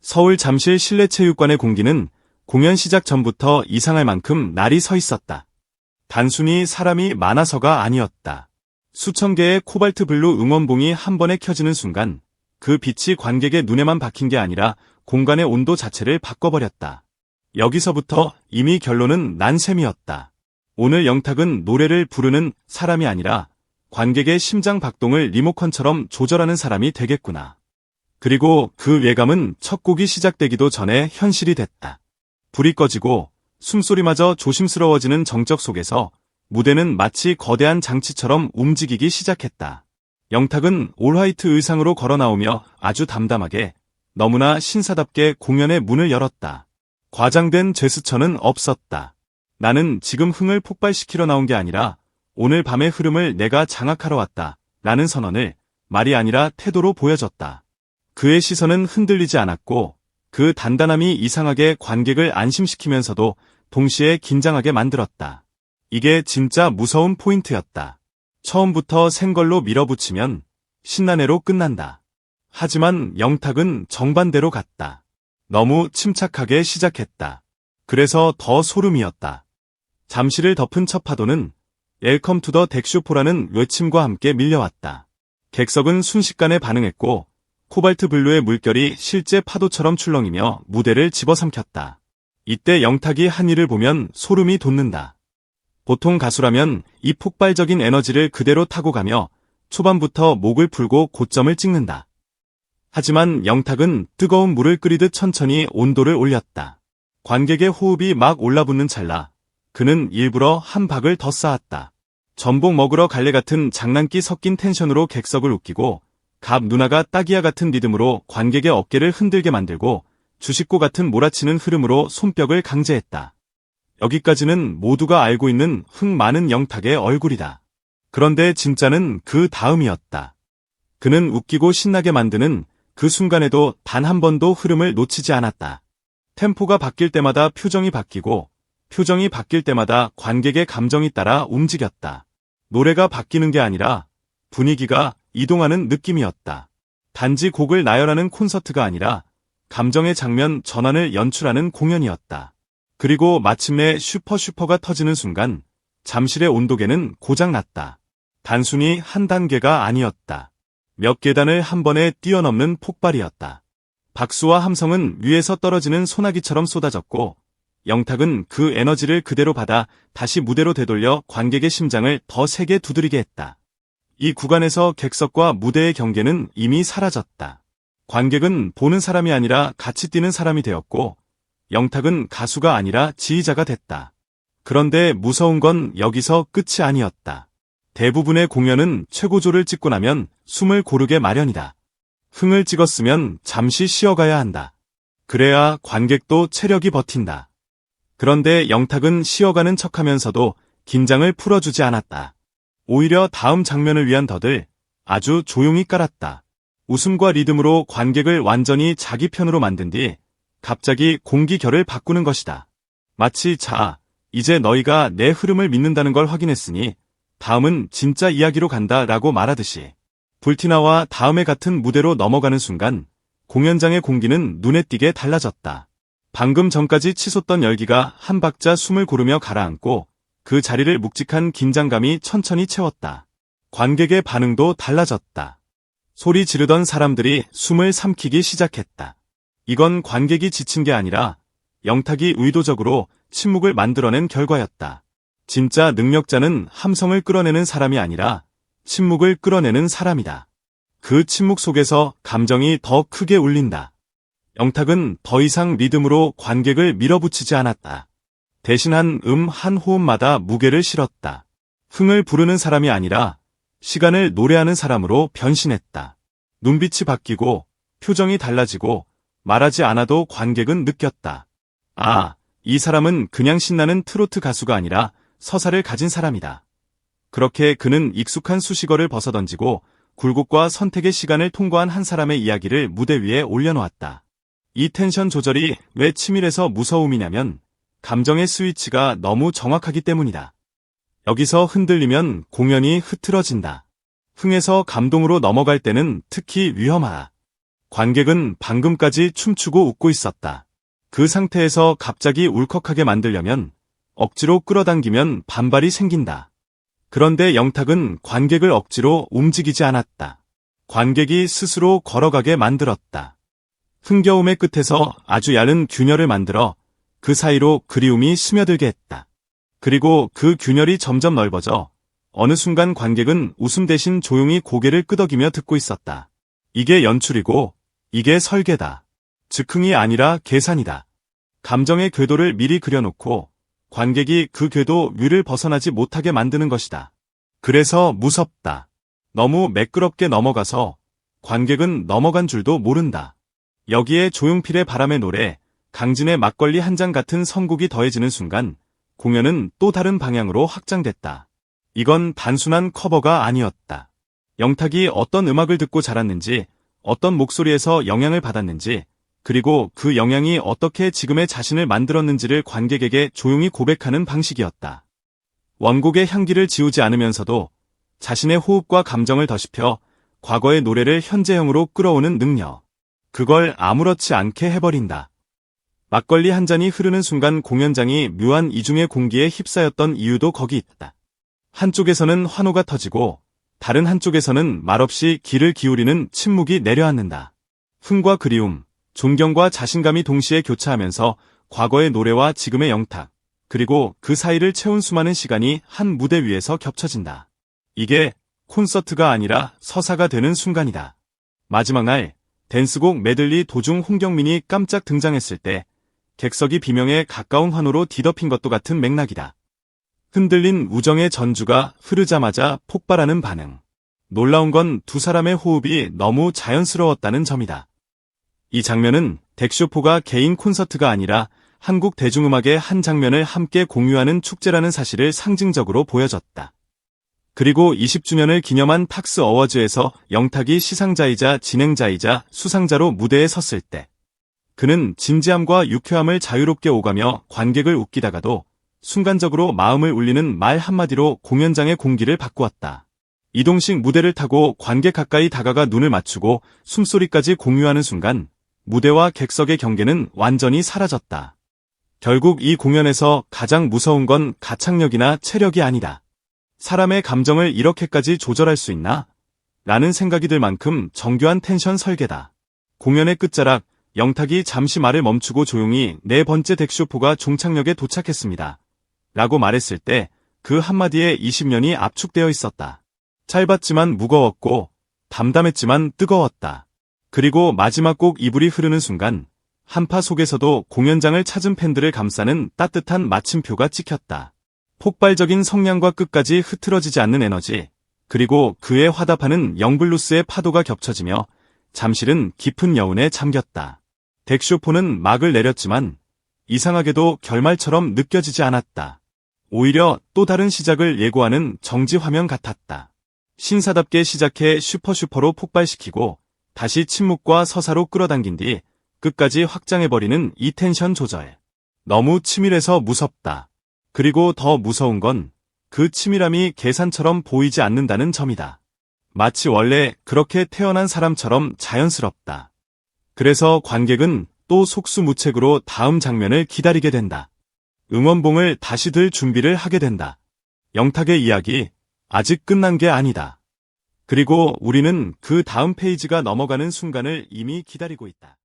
서울 잠실 실내체육관의 공기는 공연 시작 전부터 이상할 만큼 날이 서 있었다. 단순히 사람이 많아서가 아니었다. 수천 개의 코발트 블루 응원봉이 한 번에 켜지는 순간 그 빛이 관객의 눈에만 박힌 게 아니라 공간의 온도 자체를 바꿔버렸다. 여기서부터 이미 결론은 난 셈이었다. 오늘 영탁은 노래를 부르는 사람이 아니라 관객의 심장 박동을 리모컨처럼 조절하는 사람이 되겠구나. 그리고 그 예감은 첫 곡이 시작되기도 전에 현실이 됐다. 불이 꺼지고 숨소리마저 조심스러워지는 정적 속에서 무대는 마치 거대한 장치처럼 움직이기 시작했다. 영탁은 올화이트 의상으로 걸어 나오며 아주 담담하게 너무나 신사답게 공연의 문을 열었다. 과장된 제스처는 없었다. 나는 지금 흥을 폭발시키러 나온 게 아니라 오늘 밤의 흐름을 내가 장악하러 왔다. 라는 선언을 말이 아니라 태도로 보여줬다. 그의 시선은 흔들리지 않았고 그 단단함이 이상하게 관객을 안심시키면서도 동시에 긴장하게 만들었다. 이게 진짜 무서운 포인트였다. 처음부터 생걸로 밀어붙이면 신나네로 끝난다. 하지만 영탁은 정반대로 갔다. 너무 침착하게 시작했다. 그래서 더 소름이었다. 잠시를 덮은 첫 파도는 웰컴 투 더 덱슈포라는 외침과 함께 밀려왔다. 객석은 순식간에 반응했고 코발트 블루의 물결이 실제 파도처럼 출렁이며 무대를 집어삼켰다. 이때 영탁이 한 일을 보면 소름이 돋는다. 보통 가수라면 이 폭발적인 에너지를 그대로 타고 가며 초반부터 목을 풀고 고점을 찍는다. 하지만 영탁은 뜨거운 물을 끓이듯 천천히 온도를 올렸다. 관객의 호흡이 막 올라붙는 찰나 그는 일부러 한 박을 더 쌓았다. 전복 먹으러 갈래 같은 장난기 섞인 텐션으로 객석을 웃기고 갑 누나가 따기야 같은 리듬으로 관객의 어깨를 흔들게 만들고 주식고 같은 몰아치는 흐름으로 손뼉을 강제했다. 여기까지는 모두가 알고 있는 흥 많은 영탁의 얼굴이다. 그런데 진짜는 그 다음이었다. 그는 웃기고 신나게 만드는 그 순간에도 단 한 번도 흐름을 놓치지 않았다. 템포가 바뀔 때마다 표정이 바뀌고 표정이 바뀔 때마다 관객의 감정이 따라 움직였다. 노래가 바뀌는 게 아니라 분위기가 이동하는 느낌이었다. 단지 곡을 나열하는 콘서트가 아니라 감정의 장면 전환을 연출하는 공연이었다. 그리고 마침내 슈퍼슈퍼가 터지는 순간 잠실의 온도계는 고장났다. 단순히 한 단계가 아니었다. 몇 계단을 한 번에 뛰어넘는 폭발이었다. 박수와 함성은 위에서 떨어지는 소나기처럼 쏟아졌고 영탁은 그 에너지를 그대로 받아 다시 무대로 되돌려 관객의 심장을 더 세게 두드리게 했다. 이 구간에서 객석과 무대의 경계는 이미 사라졌다. 관객은 보는 사람이 아니라 같이 뛰는 사람이 되었고 영탁은 가수가 아니라 지휘자가 됐다. 그런데 무서운 건 여기서 끝이 아니었다. 대부분의 공연은 최고조를 찍고 나면 숨을 고르게 마련이다. 흥을 찍었으면 잠시 쉬어가야 한다. 그래야 관객도 체력이 버틴다. 그런데 영탁은 쉬어가는 척하면서도 긴장을 풀어주지 않았다. 오히려 다음 장면을 위한 덫을 아주 조용히 깔았다. 웃음과 리듬으로 관객을 완전히 자기 편으로 만든 뒤 갑자기 공기결을 바꾸는 것이다. 마치 자, 이제 너희가 내 흐름을 믿는다는 걸 확인했으니 다음은 진짜 이야기로 간다 라고 말하듯이 불티나와 다음에 같은 무대로 넘어가는 순간 공연장의 공기는 눈에 띄게 달라졌다. 방금 전까지 치솟던 열기가 한 박자 숨을 고르며 가라앉고 그 자리를 묵직한 긴장감이 천천히 채웠다. 관객의 반응도 달라졌다. 소리 지르던 사람들이 숨을 삼키기 시작했다. 이건 관객이 지친 게 아니라 영탁이 의도적으로 침묵을 만들어낸 결과였다. 진짜 능력자는 함성을 끌어내는 사람이 아니라 침묵을 끌어내는 사람이다. 그 침묵 속에서 감정이 더 크게 울린다. 영탁은 더 이상 리듬으로 관객을 밀어붙이지 않았다. 대신 한 음 한 호흡마다 무게를 실었다. 흥을 부르는 사람이 아니라 시간을 노래하는 사람으로 변신했다. 눈빛이 바뀌고 표정이 달라지고 말하지 않아도 관객은 느꼈다. 아, 이 사람은 그냥 신나는 트로트 가수가 아니라 서사를 가진 사람이다. 그렇게 그는 익숙한 수식어를 벗어던지고 굴곡과 선택의 시간을 통과한 한 사람의 이야기를 무대 위에 올려놓았다. 이 텐션 조절이 왜 치밀해서 무서움이냐면 감정의 스위치가 너무 정확하기 때문이다. 여기서 흔들리면 공연이 흐트러진다. 흥에서 감동으로 넘어갈 때는 특히 위험하다. 관객은 방금까지 춤추고 웃고 있었다. 그 상태에서 갑자기 울컥하게 만들려면 억지로 끌어당기면 반발이 생긴다. 그런데 영탁은 관객을 억지로 움직이지 않았다. 관객이 스스로 걸어가게 만들었다. 흥겨움의 끝에서 아주 얇은 균열을 만들어 그 사이로 그리움이 스며들게 했다. 그리고 그 균열이 점점 넓어져 어느 순간 관객은 웃음 대신 조용히 고개를 끄덕이며 듣고 있었다. 이게 연출이고 이게 설계다. 즉흥이 아니라 계산이다. 감정의 궤도를 미리 그려놓고 관객이 그 궤도 위를 벗어나지 못하게 만드는 것이다. 그래서 무섭다. 너무 매끄럽게 넘어가서 관객은 넘어간 줄도 모른다. 여기에 조용필의 바람의 노래, 강진의 막걸리 한 잔 같은 선곡이 더해지는 순간 공연은 또 다른 방향으로 확장됐다. 이건 단순한 커버가 아니었다. 영탁이 어떤 음악을 듣고 자랐는지, 어떤 목소리에서 영향을 받았는지, 그리고 그 영향이 어떻게 지금의 자신을 만들었는지를 관객에게 조용히 고백하는 방식이었다. 원곡의 향기를 지우지 않으면서도 자신의 호흡과 감정을 더씹혀 과거의 노래를 현재형으로 끌어오는 능력. 그걸 아무렇지 않게 해버린다. 막걸리 한 잔이 흐르는 순간 공연장이 묘한 이중의 공기에 휩싸였던 이유도 거기 있다. 한쪽에서는 환호가 터지고 다른 한쪽에서는 말없이 귀를 기울이는 침묵이 내려앉는다. 흥과 그리움, 존경과 자신감이 동시에 교차하면서 과거의 노래와 지금의 영탁, 그리고 그 사이를 채운 수많은 시간이 한 무대 위에서 겹쳐진다. 이게 콘서트가 아니라 서사가 되는 순간이다. 마지막 날 댄스곡 메들리 도중 홍경민이 깜짝 등장했을 때 객석이 비명에 가까운 환호로 뒤덮인 것도 같은 맥락이다. 흔들린 우정의 전주가 흐르자마자 폭발하는 반응. 놀라운 건 두 사람의 호흡이 너무 자연스러웠다는 점이다. 이 장면은 덱쇼포가 개인 콘서트가 아니라 한국 대중음악의 한 장면을 함께 공유하는 축제라는 사실을 상징적으로 보여줬다. 그리고 20주년을 기념한 탁스 어워즈에서 영탁이 시상자이자 진행자이자 수상자로 무대에 섰을 때 그는 진지함과 유쾌함을 자유롭게 오가며 관객을 웃기다가도 순간적으로 마음을 울리는 말 한마디로 공연장의 공기를 바꾸었다. 이동식 무대를 타고 관객 가까이 다가가 눈을 맞추고 숨소리까지 공유하는 순간 무대와 객석의 경계는 완전히 사라졌다. 결국 이 공연에서 가장 무서운 건 가창력이나 체력이 아니다. 사람의 감정을 이렇게까지 조절할 수 있나? 라는 생각이 들 만큼 정교한 텐션 설계다. 공연의 끝자락, 영탁이 잠시 말을 멈추고 조용히 네 번째 덱쇼포가 종착역에 도착했습니다. 라고 말했을 때 그 한마디에 20년이 압축되어 있었다. 짧았지만 무거웠고 담담했지만 뜨거웠다. 그리고 마지막 곡 이불이 흐르는 순간 한파 속에서도 공연장을 찾은 팬들을 감싸는 따뜻한 마침표가 찍혔다. 폭발적인 성량과 끝까지 흐트러지지 않는 에너지, 그리고 그에 화답하는 영블루스의 파도가 겹쳐지며 잠실은 깊은 여운에 잠겼다. 덱쇼포는 막을 내렸지만 이상하게도 결말처럼 느껴지지 않았다. 오히려 또 다른 시작을 예고하는 정지 화면 같았다. 신사답게 시작해 슈퍼슈퍼로 폭발시키고 다시 침묵과 서사로 끌어당긴 뒤 끝까지 확장해버리는 이 텐션 조절. 너무 치밀해서 무섭다. 그리고 더 무서운 건 그 치밀함이 계산처럼 보이지 않는다는 점이다. 마치 원래 그렇게 태어난 사람처럼 자연스럽다. 그래서 관객은 또 속수무책으로 다음 장면을 기다리게 된다. 응원봉을 다시 들 준비를 하게 된다. 영탁의 이야기 아직 끝난 게 아니다. 그리고 우리는 그 다음 페이지가 넘어가는 순간을 이미 기다리고 있다.